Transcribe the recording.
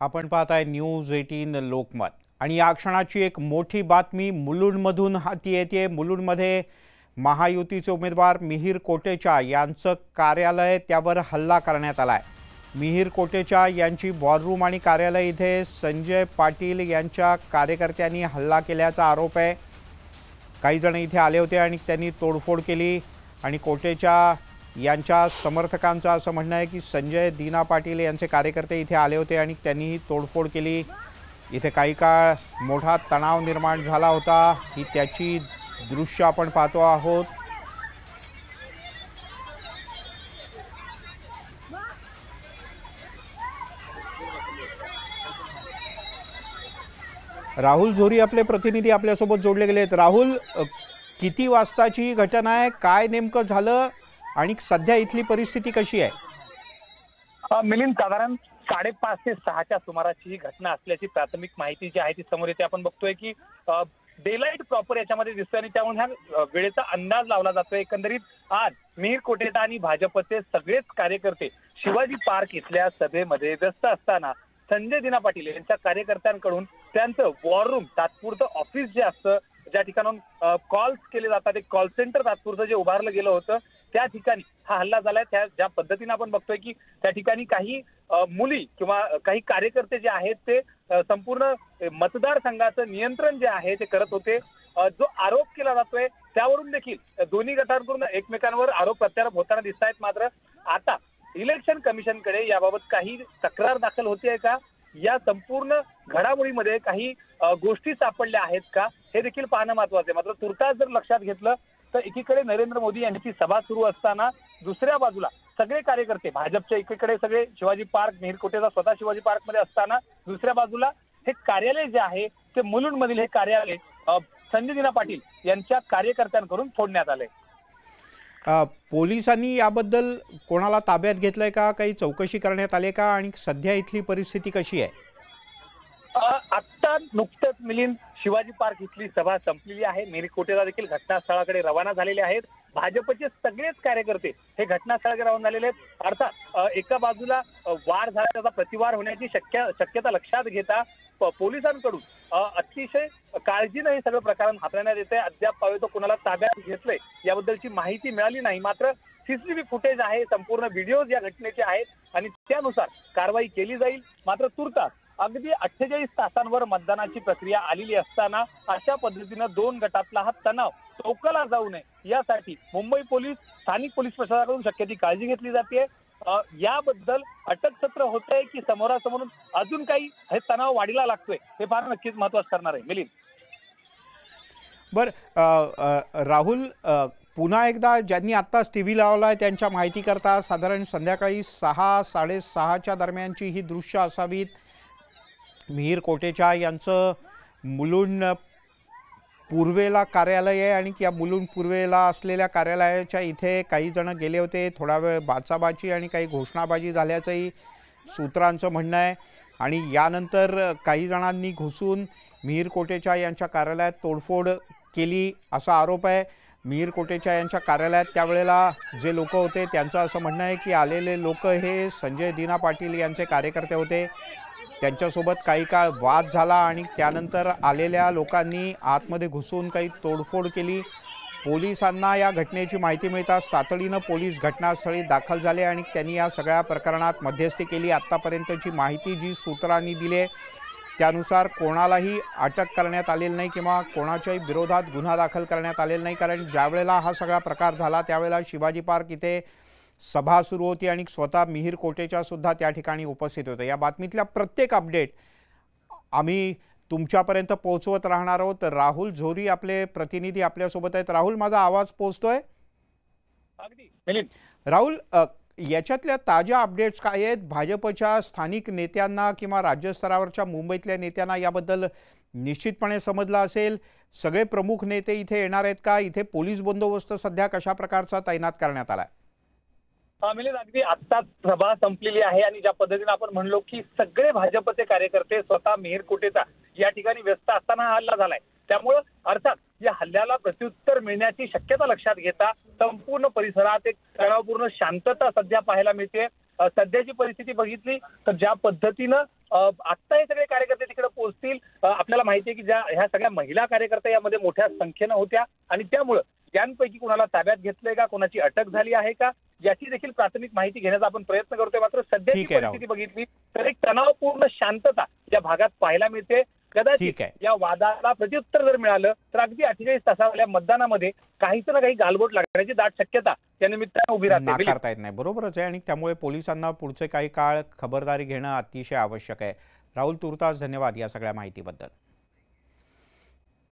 आपण पाहत आहे न्यूज एटीन लोकमत. आणि या क्षणाची एक मोठी बातमी मुलुंडमधून हाती येते. मुलुंडमध्ये महायुतीचे उमेदवार मिहीर कोटेचा यांचं कार्यालय त्यावर हल्ला करण्यात आला आहे मिहीर कोटेचा यांची वॉररूम आणि कार्यालय इथे संजय पाटील यांच्या कार्यकर्त्यांनी हल्ला केल्याचा आरोप आहे. काही जण इथे आले होते आणि त्यांनी तोडफोड केली आणि कोटेच्या यांच्या समर्थकांचं असं म्हणणं आहे की संजय दीना पाटील यांचे कार्यकर्ते इथे आले होते आणि त्यांनीही तोडफोड केली. इथे काही काळ मोठा तणाव निर्माण झाला होता. ही त्याची दृश्य आपण पाहतो आहोत. राहुल झोरी आपले प्रतिनिधी आपल्यासोबत जोडले गेले आहेत राहुल किती वाजताची घटना आहे? काय नेमकं झालं? आणि सध्या इथली परिस्थिती कशी आहे? मिलिंद साधारण साडेपाच ते सहाच्या सुमाराची ही घटना असल्याची प्राथमिक माहिती जी आहे ती समोर येते. आपण बघतोय की डेलाईट प्रॉपर याच्यामध्ये दिसतोय आणि त्यामुळे ह्या वेळेचा अंदाज लावला जातोय. एकंदरीत आज मिहीर कोटेटा आणि भाजपचे सगळेच कार्यकर्ते शिवाजी पार्क इथल्या सभेमध्ये व्यस्त असताना संजय दिना पाटील यांच्या कार्यकर्त्यांकडून त्यांचं वॉर रूम तात्पुरतं ऑफिस जे असतं ज्या ठिकाणाहून कॉल्स केले जातात एक कॉल सेंटर तात्पुरतं जे उभारलं गेलं होतं त्या ठिकाणी हा हल्ला झालाय. त्या ज्या पद्धतीने आपण बघतोय की त्या ठिकाणी काही मुली किंवा काही कार्यकर्ते जे आहेत ते संपूर्ण मतदारसंघाचं नियंत्रण जे आहे ते करत होते. जो आरोप केला जातोय त्यावरून देखील दोन्ही गटांकडून एकमेकांवर आरोप प्रत्यारोप होताना दिसत आहेत मात्र आता इलेक्शन कमिशनकडे याबाबत काही तक्रार दाखल होते का? या संपूर्ण घडामोडीमध्ये काही गोष्टी सापडल्या आहेत का? हे देखील पाहणं महत्वाचं आहे. मात्र तुर्तास जर लक्षात घेतलं तर एकीकडे नरेंद्र मोदी यांची सभा सुरू असताना दुसऱ्या बाजूला सगळे कार्यकर्ते भाजपच्या एकीकडे सगळे शिवाजी पार्क मिहीर कोटेचा स्वतः शिवाजी पार्कमध्ये असताना दुसऱ्या बाजूला हे कार्यालय जे आहे ते मुलुंड मधील हे कार्यालय संजय दिना पाटील यांच्या कार्यकर्त्यांकडून फोडण्यात आले पोलिसांनी याबद्दल कोणाला ताब्यात घेतलंय का? काही चौकशी करण्यात आली का? आणि सध्या इथली परिस्थिती कशी आहे? अ, नुकतंच मिलिंद शिवाजी पार्क इथली सभा संपलेली आहे. मेरी कोटेला देखील घटनास्थळाकडे रवाना झालेले आहेत. भाजपचे सगळेच कार्यकर्ते हे घटनास्थळाकडे रवाना झालेले आहेत. अर्थात एका बाजूला वार झाला त्याचा प्रतिवार होण्याची शक्य शक्यता लक्षात घेता पोलिसांकडून अतिशय काळजीनं हे सगळं प्रकरण हाताळण्यात येते अद्याप पावे तो कुणाला ताब्यात घेतलंय. याबद्दलची माहिती मिळाली नाही. मात्र सीसीटीव्ही फुटेज आहे. संपूर्ण व्हिडिओज या घटनेचे आहेत. आणि त्यानुसार कारवाई केली जाईल. मात्र तुर्तास अगदी अठ्ठेचाळीस तासांवर मतदानाची प्रक्रिया आलेली असताना अशा पद्धतीनं दोन गटातला हा तणाव चौकला जाऊ नये यासाठी मुंबई पोलीस स्थानिक पोलीस प्रशासनाकडून शक्य ती काळजी घेतली जाते. याबद्दल अटक सत्र होत आहे की समोरासमोरून अजून काही हे तणाव वाढीला लागतोय हे फार नक्कीच महत्वाचं ठरणार आहे. मिलिंद. बर राहुल पुन्हा एकदा ज्यांनी आत्ताच टी व्ही लावला आहे त्यांच्या माहितीकरता साधारण संध्याकाळी सहा साडेसहाच्या दरम्यानची ही दृश्य असावीत. मिहीर कोटेचा यांचं मुलुंड पूर्वेला कार्यालय आहे आणि या मुलुंड पूर्वेला असलेल्या कार्यालयाच्या इथे काही जण गेले होते. थोडा वेळ बाचाबाची आणि काही घोषणाबाजी झाल्याचंही सूत्रांचं म्हणणं आहे. आणि यानंतर काही जणांनी घुसून मिहीर कोटेचा यांच्या कार्यालयात तोडफोड केली असा आरोप आहे. मिहीर कोटेचा यांच्या कार्यालयात त्यावेळेला जे लोक होते त्यांचं असं म्हणणं आहे की आलेले लोक हे संजय दिना पाटील यांचे कार्यकर्ते होते. त्यांच्यासोबत काही काळ वाद झाला आणि त्यानंतर आलेल्या लोकांनी आतमध्ये घुसून काही तोडफोड केली. पोलिसांना या घटनेची माहिती मिळताच तातडीनं पोलीस घटनास्थळी दाखल झाले आणि त्यांनी या सगळ्या प्रकरणात मध्यस्थी केली. आत्तापर्यंतची माहिती जी सूत्रांनी दिली त्यानुसार कोणालाही अटक करण्यात आलेली नाही किंवा कोणाच्याही विरोधात गुन्हा दाखल करण्यात आलेला नाही. कारण ज्यावेळेला हा सगळा प्रकार झाला त्यावेळेला शिवाजी पार्क इथे सभा सुरू होती आणि स्वतः मिहीर कोटेच्या सुद्धा त्या ठिकाणी उपस्थित होते. या बातमीतल्या प्रत्येक अपडेट आम्ही तुमच्यापर्यंत पोहोचवत राहणार आहोत. राहुल झोरी आपले प्रतिनिधी आपल्यासोबत आहेत. राहुल माझा आवाज पोहोचतोय? राहुल याच्यातल्या ताज्या अपडेट्स काय आहेत? भाजपच्या स्थानिक नेत्यांना किंवा राज्यस्तरावरच्या मुंबईतल्या नेत्यांना याबद्दल निश्चितपणे समजलं असेल. सगळे प्रमुख नेते इथे येणार आहेत का? इथे पोलीस बंदोबस्त सध्या कशा प्रकारचा तैनात करण्यात आलाय? अ, मिलिंद अगदी आत्ताच सभा संपलेली आहे आणि ज्या पद्धतीने आपण म्हणलो की सगळे भाजपचे कार्यकर्ते स्वतः मेहर कोटेचा या ठिकाणी व्यस्त असताना हा हल्ला झालाय. त्यामुळं अर्थात या हल्ल्याला प्रत्युत्तर मिळण्याची शक्यता लक्षात घेता संपूर्ण परिसरात एक तणावपूर्ण शांतता सध्या पाहायला मिळते. सध्याची परिस्थिती बघितली तर ज्या पद्धतीनं आत्ता हे सगळे कार्यकर्ते तिकडे पोहोचतील आपल्याला माहिती आहे की ज्या ह्या सगळ्या महिला कार्यकर्त्या यामध्ये मोठ्या संख्येनं होत्या आणि त्यामुळं त्यांपैकी कुणाला ताब्यात घेतलंय का कोणाची अटक झाली आहे का याची देखील प्राथमिक माहिती घेण्याचा आपण प्रयत्न करतोय मात्र सध्याची. परिस्थिती बघितली तर एक तणावपूर्ण शांतता या भागात पाहायला मिळते कदाचित. या वादाला प्रत्युत्तर जर मिळालं तर अगदी अठ्ठेचाळीस तासावल्या मतदानामध्ये काहीच ना काही गालबोट लागण्याची दाट शक्यता या निमित्तानं उभी राहते. नाकारता येत नाही बरोबरच आहे आणि त्यामुळे पोलिसांना पुढचे काही काळ खबरदारी घेणं अतिशय आवश्यक आहे राहुल तुर्तास धन्यवाद या सगळ्या माहितीबद्दल